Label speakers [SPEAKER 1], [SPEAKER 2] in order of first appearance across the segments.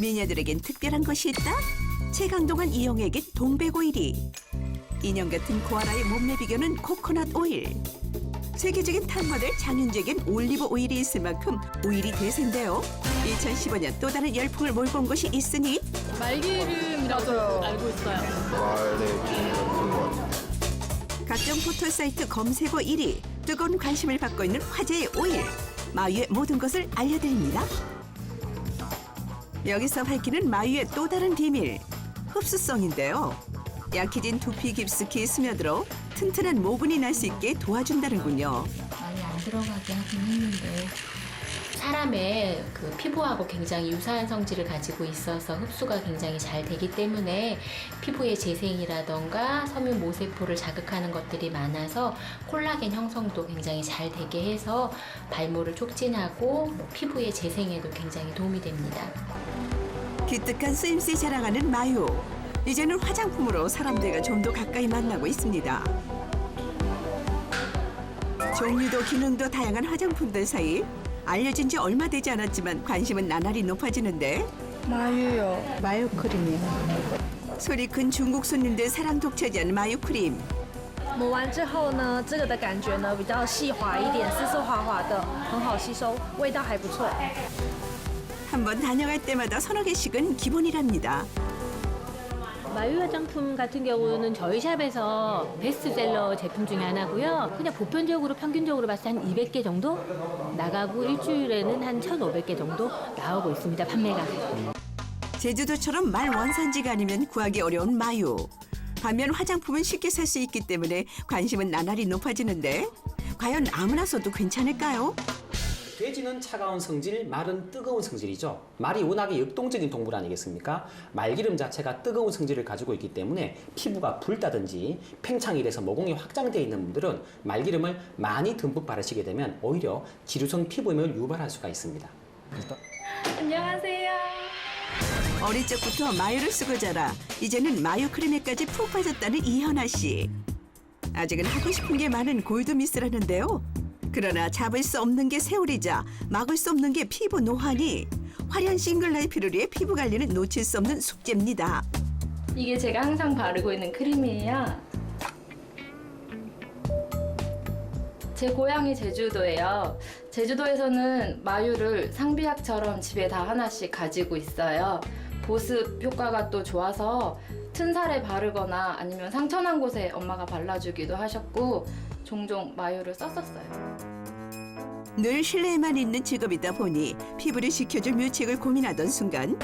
[SPEAKER 1] 미녀들에겐 특별한 것이 있다? 최강동원 이영에겐 동백오일이 인형 같은 코알라의 몸매 비결은 코코넛 오일 세계적인 탑모델 장윤재에겐 올리브 오일이 있을 만큼 오일이 대세인데요 2015년 또 다른 열풍을 몰고 온 것이 있으니
[SPEAKER 2] 말기름이라고 알고 있어요.
[SPEAKER 3] 것 같아요.
[SPEAKER 1] 각종 포털 사이트 검색어 1위 뜨거운 관심을 받고 있는 화제의 오일 마유의 모든 것을 알려드립니다 여기서 밝히는 마유의 또 다른 비밀 흡수성인데요. 약해진 두피 깊숙이 스며들어 튼튼한 모근이 날 수 있게 도와준다는군요.
[SPEAKER 4] 많이 안 들어가게 하긴 했는데 사람의 그 피부하고 굉장히 유사한 성질을 가지고 있어서 흡수가 굉장히 잘 되기 때문에 피부의 재생이라던가 섬유 모세포를 자극하는 것들이 많아서 콜라겐 형성도 굉장히 잘 되게 해서 발모를 촉진하고 뭐 피부의 재생에도 굉장히 도움이 됩니다.
[SPEAKER 1] 기특한 쓰임새 자랑하는 마유 이제는 화장품으로 사람들과 좀 더 가까이 만나고 있습니다 종류도 기능도 다양한 화장품들 사이 알려진 지 얼마 되지 않았지만 관심은 나날이 높아지는데
[SPEAKER 5] 마유요. 마유 크림이요.
[SPEAKER 1] 소리 큰 중국 손님들 사랑 독차지한 마유 크림
[SPEAKER 5] 抹完之后呢，这个的感觉呢比较细滑一点，丝丝滑滑的，很好吸收，味道还不错。
[SPEAKER 1] 한 번 다녀갈 때마다 서너 개씩은 기본이랍니다
[SPEAKER 2] 마유 화장품 같은 경우는 저희 샵에서 베스트셀러 제품 중에 하나고요. 그냥 보편적으로 평균적으로 봤을 때 한 200개 정도 나가고 일주일에는 한 1,500개 정도 나오고 있습니다. 판매가.
[SPEAKER 1] 제주도처럼 말 원산지가 아니면 구하기 어려운 마유 반면 화장품은 쉽게 살 수 있기 때문에 관심은 나날이 높아지는데 과연 아무나 써도 괜찮을까요?
[SPEAKER 6] 돼지는 차가운 성질, 말은 뜨거운 성질이죠. 말이 워낙에 역동적인 동물 아니겠습니까? 말기름 자체가 뜨거운 성질을 가지고 있기 때문에 피부가 붉다든지 팽창이 돼서 모공이 확장되어 있는 분들은 말기름을 많이 듬뿍 바르시게 되면 오히려 지루성 피부염을 유발할 수가 있습니다.
[SPEAKER 4] 안녕하세요.
[SPEAKER 1] 어릴 적부터 마유를 쓰고 자라 이제는 마유 크림에까지 푹 빠졌다는 이현아 씨. 아직은 하고 싶은 게 많은 골드미스라는데요. 그러나 잡을 수 없는 게 세월이자 막을 수 없는 게 피부 노화니 화려한 싱글 라이프를 위해 피부 관리는 놓칠 수 없는 숙제입니다.
[SPEAKER 7] 이게 제가 항상 바르고 있는 크림이에요. 제 고향이 제주도예요. 제주도에서는 마유를 상비약처럼 집에 다 하나씩 가지고 있어요. 보습 효과가 또 좋아서 튼살에 바르거나 아니면 상처난 곳에 엄마가 발라주기도 하셨고 종종 마유를 썼었어요.
[SPEAKER 1] 늘 실내에만 있는 직업이다 보니 피부를 지켜줄 묘책을 고민하던 순간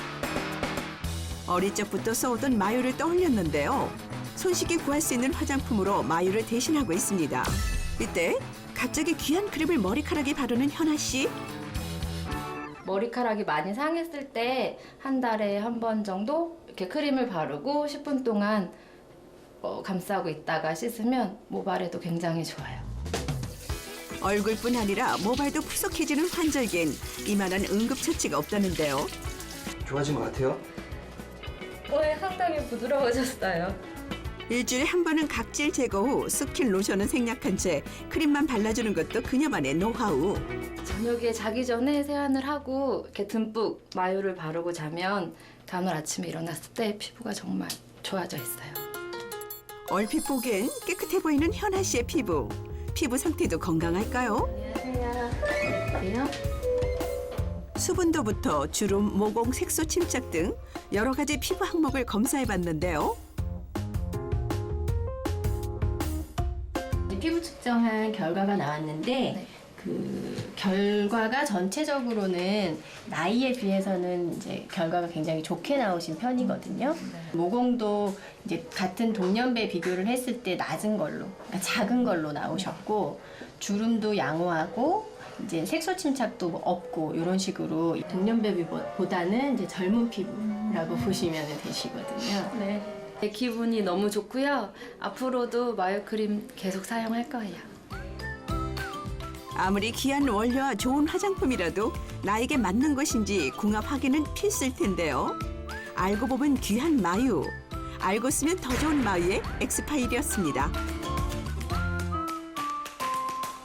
[SPEAKER 1] 어릴 적부터 써오던 마유를 떠올렸는데요. 손쉽게 구할 수 있는 화장품으로 마유를 대신하고 있습니다. 이때 갑자기 귀한 크림을 머리카락에 바르는 현아 씨.
[SPEAKER 7] 머리카락이 많이 상했을 때 한 달에 한 번 정도 이렇게 크림을 바르고 10분 동안 어, 감싸고 있다가 씻으면 모발에도 굉장히 좋아요.
[SPEAKER 1] 얼굴뿐 아니라 모발도 푸석해지는 환절기엔 이만한 응급처치가 없다는데요.
[SPEAKER 8] 좋아진 것 같아요?
[SPEAKER 7] 네, 상당히 부드러워졌어요.
[SPEAKER 1] 일주일에 한 번은 각질 제거 후 스킨 로션은 생략한 채 크림만 발라주는 것도 그녀만의 노하우.
[SPEAKER 7] 저녁에 자기 전에 세안을 하고 이렇게 듬뿍 마유를 바르고 자면 다음날 아침에 일어났을 때 피부가 정말 좋아져 있어요.
[SPEAKER 1] 얼핏 보기엔 깨끗해 보이는 현아 씨의 피부. 피부 상태도 건강할까요?
[SPEAKER 7] 안녕하세요.
[SPEAKER 1] 수분도부터 주름, 모공, 색소 침착 등 여러 가지 피부 항목을 검사해 봤는데요.
[SPEAKER 4] 피부 측정한 결과가 나왔는데
[SPEAKER 7] 네.
[SPEAKER 4] 그 결과가 전체적으로는 나이에 비해서는 이제 결과가 굉장히 좋게 나오신 편이거든요. 모공도 이제 같은 동년배 비교를 했을 때 낮은 걸로, 그러니까 작은 걸로 나오셨고 주름도 양호하고 이제 색소 침착도 뭐 없고 이런 식으로 동년배보다는 이제 젊은 피부라고 보시면 되시거든요.
[SPEAKER 7] 네. 제 기분이 너무 좋고요. 앞으로도 마유 크림 계속 사용할 거예요.
[SPEAKER 1] 아무리 귀한 원료와 좋은 화장품이라도 나에게 맞는 것인지 궁합 확인은 필수일 텐데요. 알고 보면 귀한 마유. 알고 쓰면 더 좋은 마유의 엑스파일이었습니다.